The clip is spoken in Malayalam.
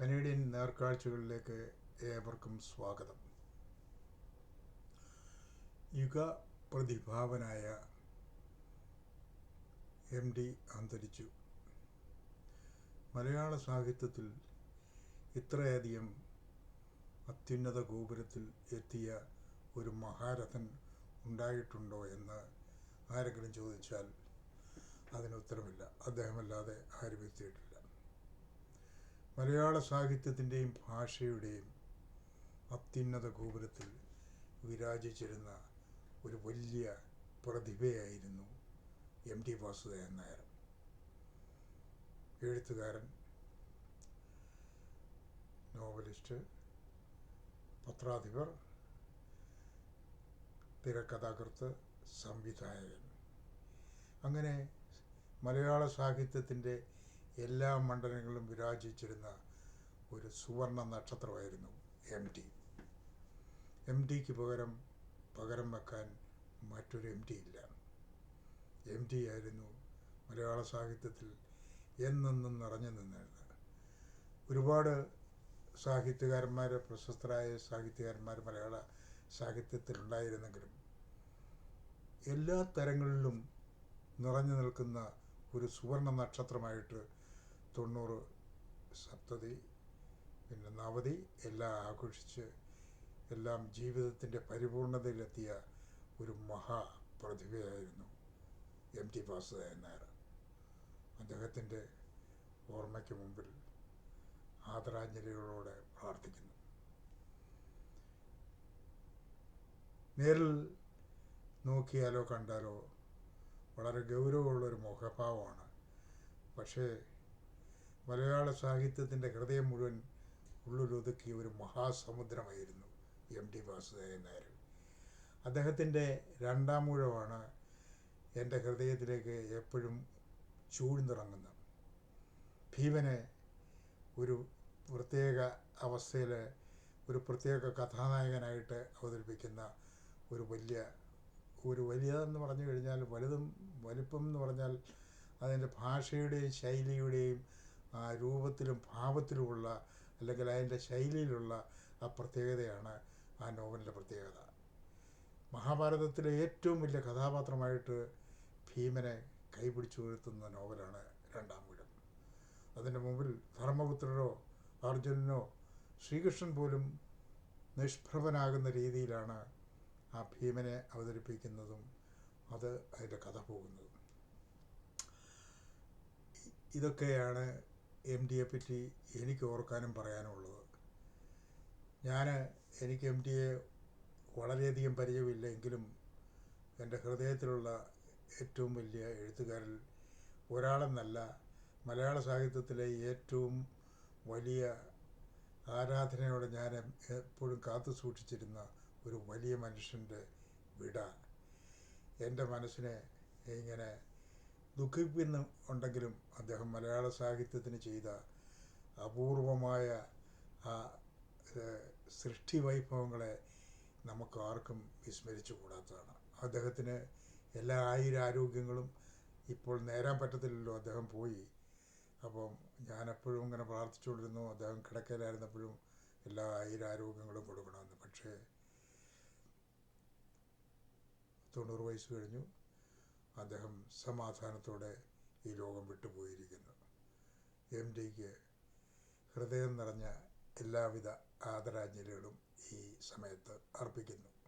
കനേഡിയൻ നേർക്കാഴ്ചകളിലേക്ക് ഏവർക്കും സ്വാഗതം. യുഗ പ്രതിഭാവനായ എം ഡി അന്തരിച്ചു. മലയാള സാഹിത്യത്തിൽ ഇത്രയധികം അത്യുന്നത ഗോപുരത്തിൽ എത്തിയ ഒരു മഹാരഥൻ ഉണ്ടായിട്ടുണ്ടോ എന്ന് ആരെങ്കിലും ചോദിച്ചാൽ അതിന് ഉത്തരമില്ല. അദ്ദേഹമല്ലാതെ ആരും എത്തിയിട്ടില്ല. മലയാള സാഹിത്യത്തിന്റെയും ഭാഷയുടെയും അത്യുന്നത ഗോപുരത്തിൽ വിരാജിച്ചിരുന്ന ഒരു വലിയ പ്രതിഭയായിരുന്നു എം ടി വാസുദേവൻ നായർ. എഴുത്തുകാരൻ നോവലിസ്റ്റ് പത്രാധിപർ തിരക്കഥാകൃത്ത് സംവിധായകൻ. അങ്ങനെ മലയാള സാഹിത്യത്തിന്റെ എല്ലാ മണ്ഡലങ്ങളിലും വിരാജിച്ചിരുന്ന ഒരു സുവർണ നക്ഷത്രമായിരുന്നു എം ടി എം ടിക്ക് പകരം പകരം വെക്കാൻ മറ്റൊരു എം ടി ഇല്ല. എം ടി ആയിരുന്നു മലയാള സാഹിത്യത്തിൽ എന്നെന്നും നിറഞ്ഞു നിന്നിരുന്നത്. ഒരുപാട് സാഹിത്യകാരന്മാർ പ്രശസ്തരായ സാഹിത്യകാരന്മാർ മലയാള സാഹിത്യത്തിലുണ്ടായിരുന്നെങ്കിലും എല്ലാ തരങ്ങളിലും നിറഞ്ഞു നിൽക്കുന്ന ഒരു സുവർണ നക്ഷത്രമായിട്ട് തൊണ്ണൂറ് സപ്തതി പിന്നെ നവതി എല്ലാം ആഘോഷിച്ച് എല്ലാം ജീവിതത്തിന്റെ പരിപൂർണതയിലെത്തിയ ഒരു മഹാ പ്രതിഭയായിരുന്നു എം ടി വാസുദേവൻ നായർ. അദ്ദേഹത്തിന്റെ ഓർമ്മയ്ക്ക് മുമ്പിൽ ആദരാഞ്ജലികളോടെ പ്രാർത്ഥിക്കുന്നു. നേരിൽ നോക്കിയാലോ കണ്ടാലോ വളരെ ഗൗരവമുള്ളൊരു മുഖഭാവമാണ്. പക്ഷേ മലയാള സാഹിത്യത്തിന്റെ ഹൃദയം മുഴുവൻ ഉള്ളിലൊതുക്കിയ ഒരു മഹാസമുദ്രമായിരുന്നു എം ടി വാസുദേവൻ നായർ. അദ്ദേഹത്തിന്റെ രണ്ടാം മൂഴമാണ് എന്റെ ഹൃദയത്തിലേക്ക് എപ്പോഴും ചൂഴ്ന്നിറങ്ങുന്നത് ഭീമനെ ഒരു പ്രത്യേക അവസ്ഥയിൽ ഒരു പ്രത്യേക കഥാനായകനായിട്ട് അവതരിപ്പിക്കുന്ന ഒരു വലിയ ഒരു വലിയതെന്ന് പറഞ്ഞു കഴിഞ്ഞാൽ വലുതും വലിപ്പം എന്ന് പറഞ്ഞാൽ അതിന്റെ ഭാഷയുടെയും ശൈലിയുടെയും രൂപത്തിലും ഭാവത്തിലുമുള്ള അല്ലെങ്കിൽ അതിന്റെ ശൈലിയിലുള്ള ആ പ്രത്യേകതയാണ് ആ നോവലിന്റെ പ്രത്യേകത. മഹാഭാരതത്തിലെ ഏറ്റവും വലിയ കഥാപാത്രമായിട്ട് ഭീമനെ കൈപിടിച്ചു ഉയർത്തുന്ന നോവലാണ് രണ്ടാം വീടം. അതിന്റെ മുമ്പിൽ ധർമ്മപുത്രരോ അർജുനനോ ശ്രീകൃഷ്ണൻ പോലും നിഷ്പ്രഭനാകുന്ന രീതിയിലാണ് ആ ഭീമനെ അവതരിപ്പിക്കുന്നതും അത് അതിന്റെ കഥ പോകുന്നതും. ഇതൊക്കെയാണ് എം ഡിയെ പറ്റി എനിക്ക് ഓർക്കാനും പറയാനുള്ളത്. ഞാൻ എനിക്ക് എം ഡിയെ വളരെയധികം പരിചയമില്ല എങ്കിലും എന്റെ ഹൃദയത്തിലുള്ള ഏറ്റവും വലിയ എഴുത്തുകാരിൽ ഒരാളെന്നല്ല മലയാള സാഹിത്യത്തിലെ ഏറ്റവും വലിയ ആരാധനയോടെ ഞാൻ എപ്പോഴും കാത്തു സൂക്ഷിച്ചിരുന്ന ഒരു വലിയ മനുഷ്യന്റെ വിട. എന്റെ മനസ്സിനെ ഇങ്ങനെ ദുഃഖിപ്പിക്കുന്ന ഉണ്ടെങ്കിലും അദ്ദേഹം മലയാള സാഹിത്യത്തിന് ചെയ്ത അപൂർവമായ ആ സൃഷ്ടി വൈഭവങ്ങളെ നമുക്ക് ആർക്കും വിസ്മരിച്ചു കൂടാത്തതാണ്. അദ്ദേഹത്തിന് എല്ലാ ആയുരാരോഗ്യങ്ങളും ഇപ്പോൾ നേരാൻ പറ്റത്തില്ലല്ലോ. അദ്ദേഹം പോയി. അപ്പം ഞാനെപ്പോഴും ഇങ്ങനെ പ്രാർത്ഥിച്ചുകൊണ്ടിരുന്നു. അദ്ദേഹം കിടക്കയിലായിരുന്നപ്പോഴും എല്ലാ ആയുരാരോഗ്യങ്ങളും കൊടുക്കണമെന്ന്. പക്ഷേ തൊണ്ണൂറ് വയസ്സ് കഴിഞ്ഞു. അദ്ദേഹം സമാധാനത്തോടെ ഈ ലോകം വിട്ടുപോയിരിക്കുന്നു. എം ഡിക്ക് ഹൃദയം നിറഞ്ഞ എല്ലാവിധ ആദരാഞ്ജലികളും ഈ സമയത്ത് അർപ്പിക്കുന്നു.